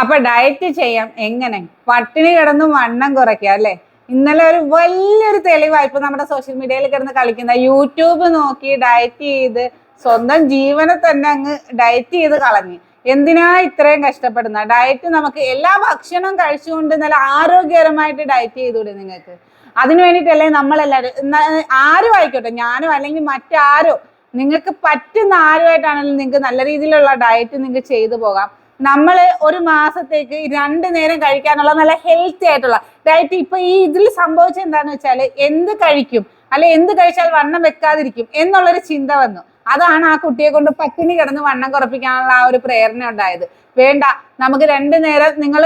അപ്പൊ ഡയറ്റ് ചെയ്യാം. എങ്ങനെ? പട്ടിണി കിടന്ന് വണ്ണം കുറയ്ക്കുക അല്ലെ? ഇന്നലെ ഒരു വലിയൊരു തെളിവായിപ്പോ നമ്മുടെ സോഷ്യൽ മീഡിയയിൽ കിടന്ന് കളിക്കുന്ന യൂട്യൂബ് നോക്കി ഡയറ്റ് ചെയ്ത് സ്വന്തം ജീവനെ തന്നെ അങ്ങ് ഡയറ്റ് ചെയ്ത് കളഞ്ഞു. എന്തിനാ ഇത്രയും കഷ്ടപ്പെടുന്ന ഡയറ്റ് നമുക്ക് എല്ലാ ഭക്ഷണവും കഴിച്ചുകൊണ്ട് നല്ല ആരോഗ്യകരമായിട്ട് ഡയറ്റ് ചെയ്തൂടെ നിങ്ങൾക്ക്? അതിനു വേണ്ടിയിട്ടല്ലേ നമ്മളെല്ലാവരും ആരും ആയിക്കോട്ടെ ഞാനും അല്ലെങ്കിൽ മറ്റാരോ നിങ്ങൾക്ക് പറ്റുന്ന ആരുമായിട്ടാണെങ്കിലും നിങ്ങൾക്ക് നല്ല രീതിയിലുള്ള ഡയറ്റ് നിങ്ങൾക്ക് ചെയ്തു പോകാം. നമ്മൾ ഒരു മാസത്തേക്ക് രണ്ട് നേരം കഴിക്കാനുള്ള നല്ല ഹെൽത്തി ആയിട്ടുള്ള ഡയറ്റ് ഇപ്പൊ ഈ ഇതിൽ സംഭവിച്ചത് എന്താന്ന് വെച്ചാൽ എന്ത് കഴിക്കും? അല്ലെ എന്ത് കഴിച്ചാൽ വണ്ണം വെക്കാതിരിക്കും എന്നുള്ളൊരു ചിന്ത വന്നു. അതാണ് ആ കുട്ടിയെ കൊണ്ട് പട്ടിണി കിടന്ന് വണ്ണം കുറപ്പിക്കാനുള്ള ആ ഒരു പ്രേരണ ഉണ്ടായത്. വേണ്ട നമുക്ക് രണ്ടു നേരം നിങ്ങൾ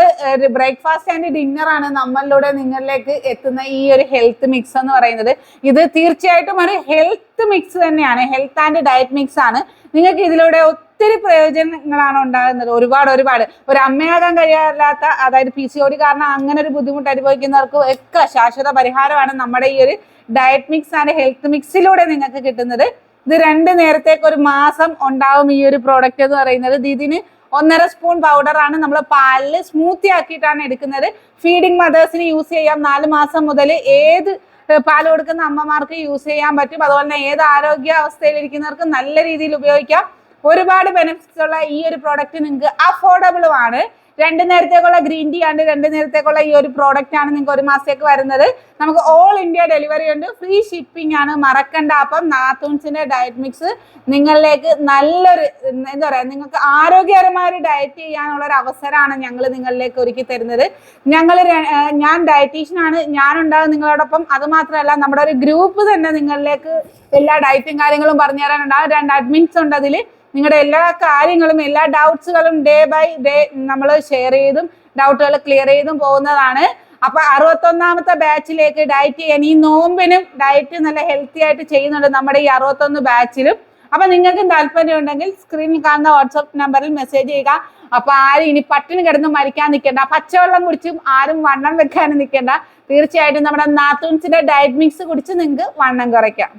ബ്രേക്ക്ഫാസ്റ്റ് ആൻഡ് ഡിന്നർ ആണ് നമ്മളിലൂടെ നിങ്ങളിലേക്ക് എത്തുന്ന ഈ ഒരു ഹെൽത്ത് മിക്സ് എന്ന് പറയുന്നത്. ഇത് തീർച്ചയായിട്ടും ഒരു ഹെൽത്ത് മിക്സ് തന്നെയാണ് ഹെൽത്ത് ആൻഡ് ഡയറ്റ് മിക്സ് ആണ്. നിങ്ങൾക്ക് ഇതിലൂടെ ഒത്തിരി പ്രയോജനങ്ങളാണ് ഉണ്ടാകുന്നത്. ഒരുപാട് ഒരുപാട്. ഒരു അമ്മയാകാൻ കഴിയാത്ത അതായത് പി സി ഒ കാരണം അങ്ങനെ ഒരു ബുദ്ധിമുട്ട് അനുഭവിക്കുന്നവർക്ക് ഒക്കെ ശാശ്വത പരിഹാരമാണ് നമ്മുടെ ഈ ഒരു ഡയറ്റ് മിക്സ് ആൻഡ് ഹെൽത്ത് മിക്സിലൂടെ നിങ്ങൾക്ക് കിട്ടുന്നത്. ഇത് രണ്ട് നേരത്തേക്ക് ഒരു മാസം ഉണ്ടാവും ഈ ഒരു പ്രോഡക്റ്റ് എന്ന് പറയുന്നത്. ഇത് ഇതിന് ഒന്നര സ്പൂൺ പൗഡർ ആണ്. നമ്മൾ പാലിൽ സ്മൂത്തി ആക്കിയിട്ടാണ് എടുക്കുന്നത്. ഫീഡിങ് മദേഴ്സിന് യൂസ് ചെയ്യാം. നാല് മാസം മുതൽ ഏത് പാൽ കൊടുക്കുന്ന അമ്മമാർക്ക് യൂസ് ചെയ്യാൻ പറ്റും. അതുപോലെ തന്നെ ഏത് ആരോഗ്യ അവസ്ഥയിലിരിക്കുന്നവർക്ക് നല്ല രീതിയിൽ ഉപയോഗിക്കാം. ഒരുപാട് ബെനിഫിറ്റ്സ് ഉള്ള ഈ ഒരു പ്രോഡക്റ്റ് നിങ്ങൾക്ക് അഫോർഡബിളും ആണ്. രണ്ട് നേരത്തേക്കുള്ള ഗ്രീൻ ടീ ആണ് രണ്ട് നേരത്തേക്കുള്ള ഈ ഒരു പ്രോഡക്റ്റ് ആണ് നിങ്ങൾക്ക് ഒരു മാസത്തേക്ക് വരുന്നത്. നമുക്ക് ഓൾ ഇന്ത്യ ഡെലിവറി ഉണ്ട്. ഫ്രീ ഷിപ്പിംഗ് ആണ്. മറക്കണ്ട അപ്പം നാത്തൂൺസിന്റെ ഡയറ്റ് മിക്സ് നിങ്ങളിലേക്ക് നല്ലൊരു എന്താ പറയുക നിങ്ങൾക്ക് ആരോഗ്യകരമായ ഒരു ഡയറ്റ് ചെയ്യാനുള്ള ഒരു അവസരമാണ് ഞങ്ങൾ നിങ്ങളിലേക്ക് ഒരുക്കി തരുന്നത്. ഞങ്ങൾ ഞാൻ ഡയറ്റീഷ്യനാണ് ഞാൻ ഉണ്ടാകും നിങ്ങളോടൊപ്പം അത് മാത്രമല്ല നമ്മുടെ ഒരു ഗ്രൂപ്പ് തന്നെ നിങ്ങളിലേക്ക് എല്ലാ ഡയറ്റും കാര്യങ്ങളും പറഞ്ഞു തരാനുണ്ടാകും രണ്ട് അഡ്മിൻസ് ഉണ്ട് അതിൽ നിങ്ങളുടെ എല്ലാ കാര്യങ്ങളും എല്ലാ ഡൗട്ട്സുകളും ഡേ ബൈ ഡേ നമ്മൾ ഷെയർ ചെയ്തും ഡൗട്ടുകൾ ക്ലിയർ ചെയ്തും പോകുന്നതാണ്. അപ്പൊ അറുപത്തൊന്നാമത്തെ ബാച്ചിലേക്ക് ഡയറ്റ് ചെയ്യാൻ ഈ നോമ്പിനും ഡയറ്റ് നല്ല ഹെൽത്തി ആയിട്ട് ചെയ്യുന്നുണ്ട് നമ്മുടെ ഈ അറുപത്തൊന്ന് ബാച്ചിലും അപ്പൊ നിങ്ങൾക്കും താല്പര്യം ഉണ്ടെങ്കിൽ സ്ക്രീനിൽ കാണുന്ന വാട്സപ്പ് നമ്പറിൽ മെസ്സേജ് ചെയ്യുക. അപ്പൊ ആരും ഇനി പട്ടിണി കിടന്ന് മരിക്കാൻ നിൽക്കേണ്ട പച്ചവെള്ളം കുടിച്ചും ആരും വണ്ണം വെക്കാനും നിൽക്കേണ്ട തീർച്ചയായിട്ടും നമ്മുടെ നാത്തൂൻസിന്റെ ഡയറ്റ് മിക്സ് കുടിച്ച് നിങ്ങൾക്ക് വണ്ണം കുറയ്ക്കാം.